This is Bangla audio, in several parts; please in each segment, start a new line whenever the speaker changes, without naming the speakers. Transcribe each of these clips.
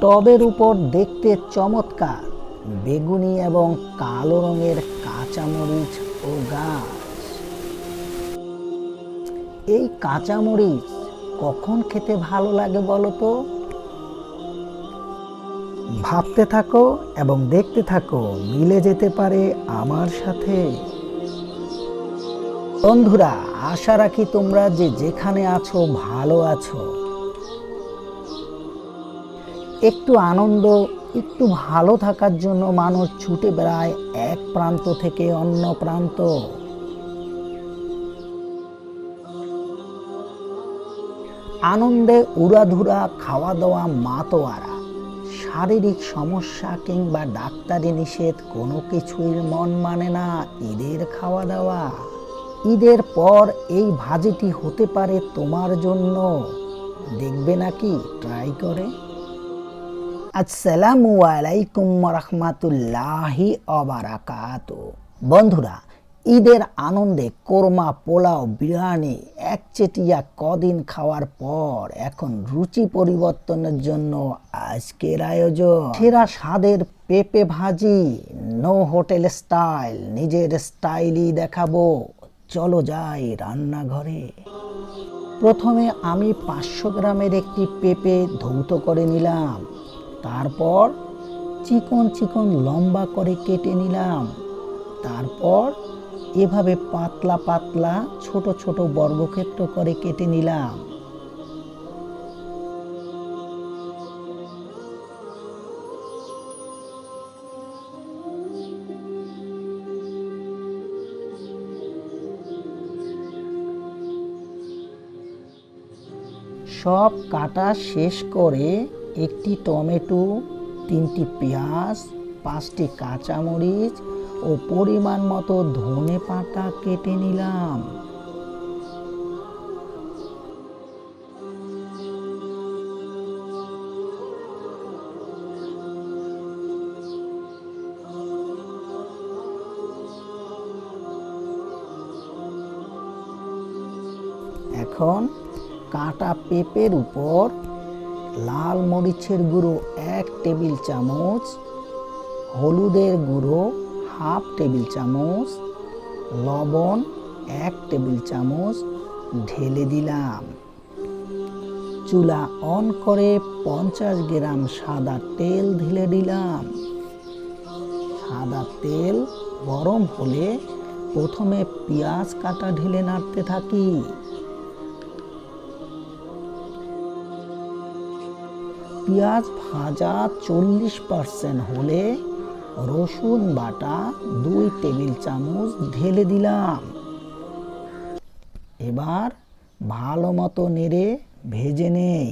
টবের উপর দেখতে চমৎকার। বেগুনি এবং কালো রঙের কাঁচামরিচ ও গাছ। এই কাঁচামরিচ কখন খেতে ভালো লাগে বলো তো? ভাবতে থাকো এবং দেখতে থাকো, মিলে যেতে পারে আমার সাথে। বন্ধুরা, আশা রাখি তোমরা যে যেখানে আছো, ভালো আছো। একটু আনন্দ, একটু ভালো থাকার জন্য মানুষ ছুটে বেড়ায় এক প্রান্ত থেকে অন্য প্রান্ত। আনন্দে উড়াধুরা খাওয়া দাওয়া মাতোয়ারা, শারীরিক সমস্যা কিংবা ডাক্তারি নিষেধ কোনো কিছুই মন মানে না ঈদের খাওয়া দাওয়া ঈদের পর এই ভাজিটি হতে পারে তোমার জন্য। দেখবে নাকি? ট্রাই করে। আসসালামু আলাইকুম রহমাতুল্লাহি অবারাকাত বন্ধুরা, ঈদের আনন্দে কোরমা, পোলাও, বিরিয়ানি একচেটিয়া কদিন খাওয়ার পর এখন রুচি পরিবর্তনের জন্য আজকের আয়োজন। সেরা স্বাদের পেঁপে ভাজি নো হোটেল স্টাইল নিজের স্টাইলই দেখাবো। চলো যাই রান্নাঘরে। প্রথমে আমি পাঁচশো গ্রামের একটি পেঁপে ধৌত করে নিলাম। তারপর চিকন চিকন লম্বা করে কেটে নিলাম। তারপর এভাবে পাতলা পাতলা ছোট ছোট বর্গক্ষেত্র করে কেটে নিলাম। সব কাটা শেষ করে একটি টমেটো, তিনটি পেঁয়াজ, পাঁচটি কাঁচামরিচ ও পরিমাণ মতো ধনে পাতা কেটে নিলাম। এখন কাটা পেঁপের উপর লাল মরিচের গুঁড়ো এক টেবিল চামচ, হলুদের গুঁড়ো হাফ টেবিল চামচ, লবণ এক টেবিল চামচ, ঢেলে দিলাম। চুলা অন করে পঞ্চাশ গ্রাম সাদা তেল ঢেলে দিলাম। সাদা তেল গরম হলে প্রথমে পেঁয়াজ কাটা ঢেলে নাড়তে থাকি। পেঁয়াজ ভাজা চল্লিশ পারসেন্ট হলে রসুন বাটা দুই টেবিল চামচ ঢেলে দিলাম। এবার ভালো মতো নেড়ে ভেজে নেই।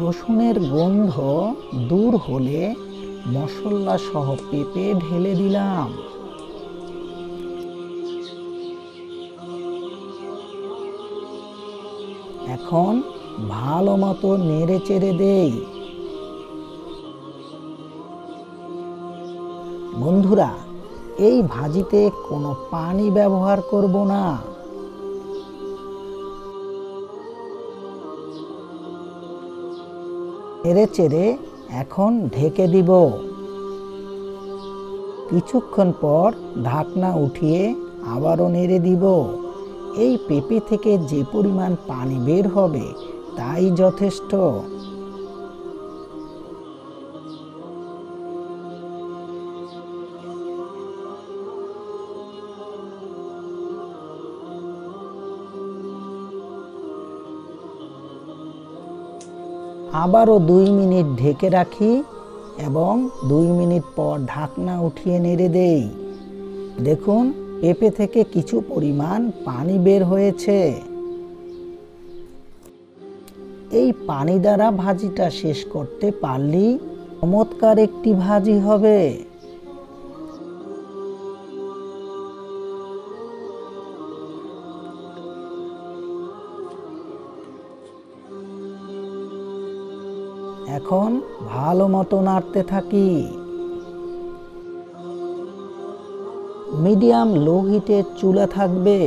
রসুনের গন্ধ দূর হলে মশলা সহ পেঁপে ঢেলে দিলাম। এখন ভালো মতো নেড়ে চেড়ে দেই। বন্ধুরা, এই ভাজিতে কোনো পানি ব্যবহার করব না। নেড়ে চেড়ে এখন ঢেকে দিব। কিছুক্ষণ পর ঢাকনা উঠিয়ে আবারও নেড়ে দিব। এই পেঁপে থেকে যে পরিমাণ পানি বের হবে, তাই যথেষ্ট। আবারও দুই মিনিট ঢেকে রাখি এবং দুই মিনিট পর ঢাকনা উঠিয়ে নেড়ে দেই। দেখুন পেঁপে থেকে কিছু পরিমাণ পানি বের হয়েছে। এই পানি দ্বারা ভাজিটা শেষ করতে পারলেই চমৎকার একটি ভাজি হবে। এখন ভালো মতো নাড়তে থাকি। মিডিয়াম লো হিটে চুলা থাকবে।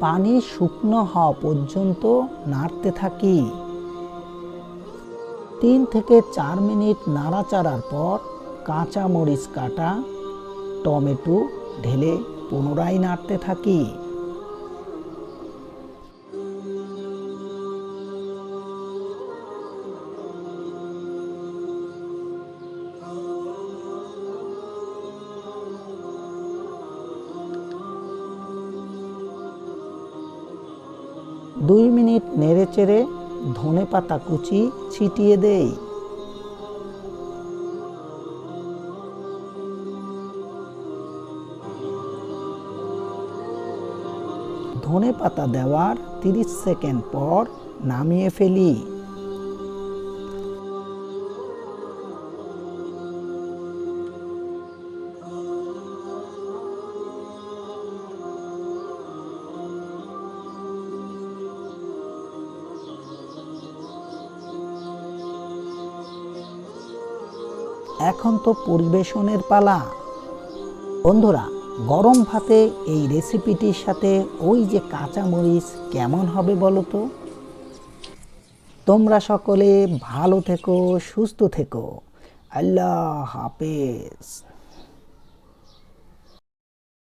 পানি শুকনো হওয়া পর্যন্ত নাড়তে থাকি। তিন থেকে চার মিনিট নাড়াচাড়ার পর কাঁচা মরিচ কাটা, টমেটো ঢেলে পুনরায় নাড়তে থাকি। দুই মিনিট নেড়ে চেড়ে ধনে পাতা কুচি ছিটিয়ে দেই। ধনে পাতা দেওয়ার 30 সেকেন্ড পর নামিয়ে ফেলি। এখন তো পরিবেশনের পালা। বন্ধুরা, গরম ভাতে এই রেসিপিটির সাথে ওই যে কাঁচামরিচ কেমন হবে বলো তো? তোমরা সকলে ভালো থেকো, সুস্থ থেকো। আল্লাহ হাফেজ।